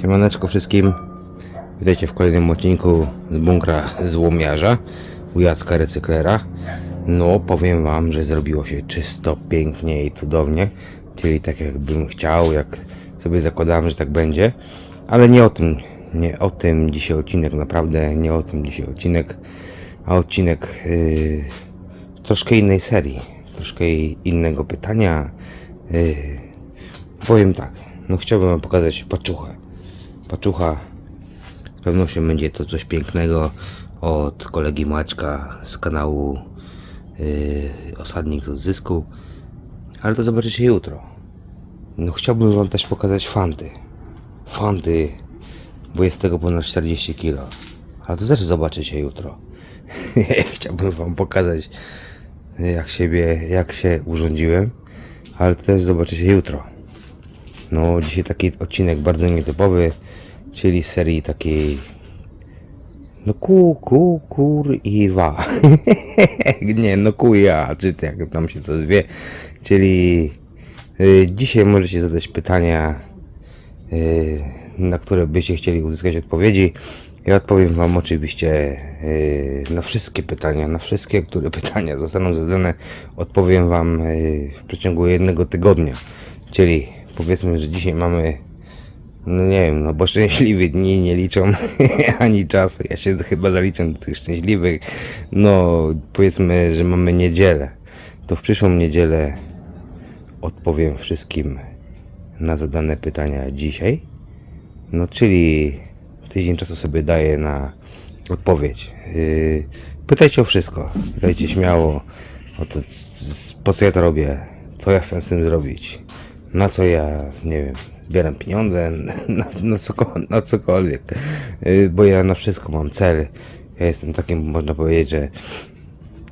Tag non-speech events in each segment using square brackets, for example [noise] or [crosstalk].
Siemaneczko wszystkim. Witajcie w kolejnym odcinku z bunkra złomiarza u Jacka Recyklera. No, powiem wam, że zrobiło się czysto, pięknie i cudownie. Czyli tak jakbym chciał, jak sobie zakładałem, że tak będzie. Ale nie o tym, nie o tym dzisiaj odcinek, naprawdę nie o tym dzisiaj odcinek, a odcinek yy, troszkę innej serii, troszkę innego pytania. Yy, powiem tak, no chciałbym wam pokazać paczuchę. Paczucha z pewnością będzie to coś pięknego od kolegi Maćka z kanału yy, Osadnik do Zysku. Ale to zobaczycie jutro. No chciałbym wam też pokazać fanty. Fanty, bo jest tego ponad 40 kg. Ale to też zobaczycie jutro. [laughs] chciałbym wam pokazać jak siebie, jak się urządziłem. Ale to też zobaczycie jutro. No, dzisiaj taki odcinek bardzo nietypowy, czyli serii takiej. No, ku, ku, kur i wa. [laughs] Nie, no ku ja, czy jak tam się to zwie. Czyli y, dzisiaj możecie zadać pytania, y, na które byście chcieli uzyskać odpowiedzi. Ja odpowiem Wam oczywiście y, na wszystkie pytania, na wszystkie, które [laughs] pytania zostaną zadane, odpowiem Wam y, w przeciągu jednego tygodnia. Czyli powiedzmy, że dzisiaj mamy, no nie wiem, no bo szczęśliwe dni nie liczą [laughs] ani czasu. Ja się chyba zaliczam do tych szczęśliwych. No powiedzmy, że mamy niedzielę. To w przyszłą niedzielę odpowiem wszystkim na zadane pytania dzisiaj. No czyli tydzień czasu sobie daję na odpowiedź. Yy, pytajcie o wszystko. Pytajcie śmiało o to, po co ja to robię, co ja chcę z tym zrobić, na co ja, nie wiem, zbieram pieniądze, [laughs] na, na, coko, na cokolwiek. Yy, bo ja na wszystko mam cel. Ja jestem takim, można powiedzieć, że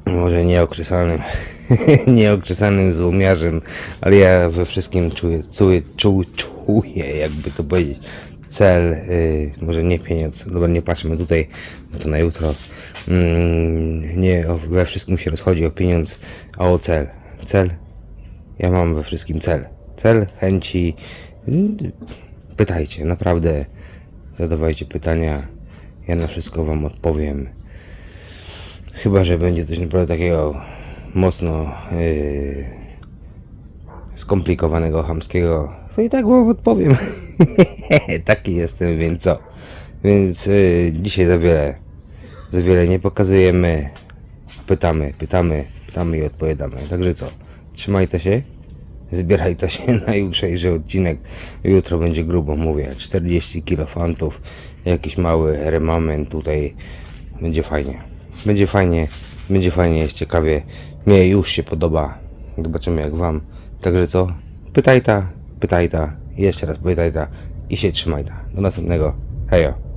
może nieokrzesanym, [laughs] nieokrzesanym złomiarzem, ale ja we wszystkim czuję, czuję, czuję, czuję jakby to powiedzieć, cel, y, może nie pieniądz, dobra, nie patrzmy tutaj, bo to na jutro, mm, nie, o, we wszystkim się rozchodzi o pieniądz, a o cel. Cel? Ja mam we wszystkim cel. Cel, chęci, mm, pytajcie, naprawdę, zadawajcie pytania, ja na wszystko wam odpowiem. Chyba, że będzie coś naprawdę takiego mocno yy, skomplikowanego, chamskiego, to i tak wam odpowiem. [laughs] Taki jestem, więc co? Więc yy, dzisiaj za wiele, za wiele nie pokazujemy. Pytamy, pytamy, pytamy i odpowiadamy. Także co? Trzymajcie się. Zbierajcie się na jutrzejszy odcinek. Jutro będzie grubo, mówię. 40 kilo fantów. Jakiś mały remament tutaj. Będzie fajnie. Będzie fajnie. Będzie fajnie, jest ciekawie. Mnie już się podoba. Zobaczymy jak wam. Także co? Pytaj ta, pytaj ta. Jeszcze raz pytaj ta. I się trzymaj ta. Do następnego. Hejo.